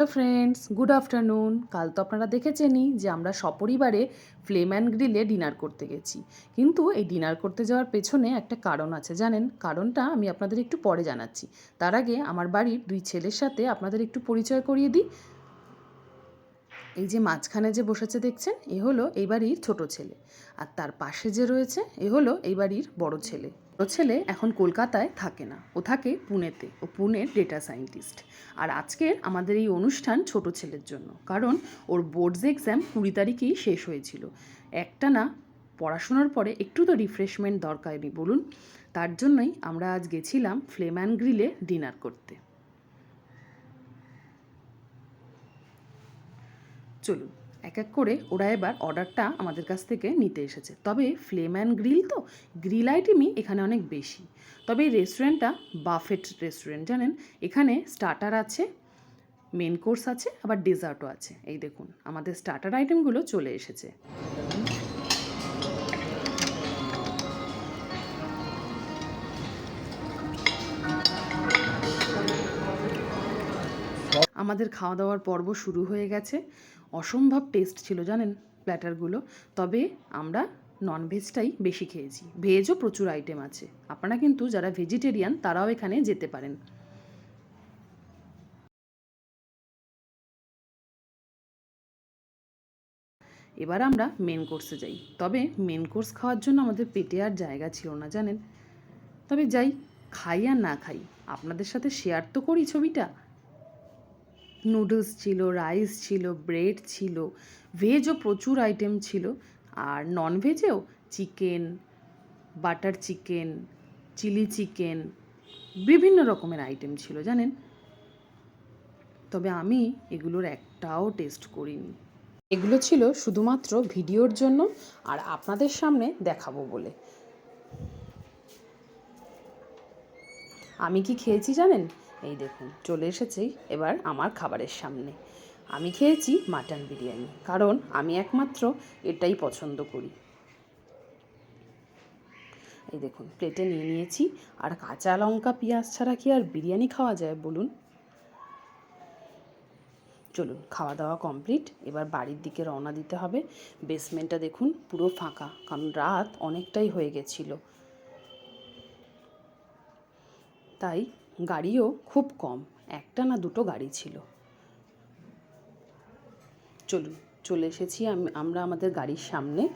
Hello friends good afternoon কাল তো আপনারা দেখেছেনই যে আমরা সপরিবারে ফ্লেম অ্যান্ড গ্রিলে ডিনার করতে গেছি। কিন্তু এই ডিনার করতে যাওয়ার পেছনে একটা কারণ আছে, জানেন? কারণটা আমি আপনাদের একটু পরে জানাচ্ছি। তার আগে আমার বাড়ির দুই ছেলের সাথে আপনাদের একটু পরিচয় করিয়ে দিই। এই যে মাঝখানে যে বসেছে দেখছেন? এ হলো এই বাড়ির ছোট ছেলে। আর তার পাশে যে রয়েছে, এ হলো এই বাড়ির বড় ছেলে। ছেলে এখন কলকাতায় থাকে না। ও থাকে পুনেতে। ও পুনের ডেটা সায়েন্টিস্ট আর আজকের আমাদের এই অনুষ্ঠান ছোট ছেলের জন্য। কারণ ওর বোর্ডস এক্সাম কুড়ি তারিখেই শেষ হয়েছিল। একটা না, পড়াশোনার পরে একটু তো রিফ্রেশমেন্ট দরকার নেই, বলুন। তার জন্যই আমরা আজ গেছিলাম ফ্লেম অ্যান্ড গ্রিলে ডিনার করতে। চলুন। এক এক করে ওরা এবার অর্ডারটা আমাদের কাছ থেকে নিতে এসেছে। তবে ফ্লেম অ্যান্ড গ্রিল তো? গ্রিল আইটেমই এখানে অনেক বেশি। তবে এই রেস্টুরেন্টটা বাফেট রেস্টুরেন্ট, জানেন? এখানে স্টার্টার আছে, মেন কোর্স আছে, আবার ডেজার্টও আছে। এই দেখুন, আমাদের স্টার্টার আইটেমগুলো চলে এসেছে। আমাদের খাওয়া দাওয়ার পর্ব শুরু হয়ে গেছে। অসম্ভব টেস্ট ছিল, জানেন প্ল্যাটারগুলো তবে আমরা ননভেজটাই বেশি খেয়েছি। ভেজও প্রচুর আইটেম আছে। আপনারা কিন্তু যারা ভেজিটেরিয়ান তারাও এখানে যেতে পারেন। এবার আমরা মেন কোর্সে যাই। তবে মেন কোর্স খাওয়ার জন্য আমাদের পেটে আর জায়গা ছিল না, জানেন? তবে যাই, খাই আর না খাই, আপনাদের সাথে শেয়ার তো করি ছবিটা। নুডলস ছিল, রাইস ছিল, ব্রেড ছিল, ভেজও প্রচুর আইটেম ছিল। আর non ভেজেও chicken, butter chicken, chilli chicken, বিভিন্ন রকমের আইটেম ছিল, জানেন? তবে আমি এগুলোর একটাও টেস্ট করিনি। এগুলো ছিল শুধুমাত্র ভিডিওর জন্য আর আপনাদের সামনে দেখাবো বলে। আমি কি খেয়েছি জানেন? এই দেখুন, চলে এসেছি এবার আমার খাবারের সামনে। আমি খেয়েছি মাটন বিরিয়ানি, কারণ আমি একমাত্র এটাই পছন্দ করি। এই দেখুন, প্লেটে নিয়ে নিয়েছি, আর কাঁচা লঙ্কা, পেঁয়াজ ছাড়া কি আর বিরিয়ানি খাওয়া যায় বলুন? চলুন, খাওয়া দাওয়া কমপ্লিট, এবার বাড়ির দিকে রওনা দিতে হবে। বেসমেন্টটা দেখুন, পুরো ফাঁকা, কারণ রাত অনেকটাই হয়ে গেছিল। তাই গাড়িও খুব কম, একটা না দুটো গাড়ি ছিল। চলুন, চলে এসেছি আমি, আমরা আমাদের গাড়ির সামনে।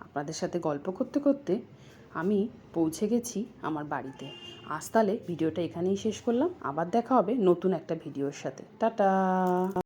আপনাদের সাথে গল্প করতে করতে আমি পৌঁছে গেছি আমার বাড়িতে। আজ তাহলে ভিডিওটা এখানেই শেষ করলাম। আবার দেখা হবে নতুন একটা ভিডিওর সাথে। টাটা!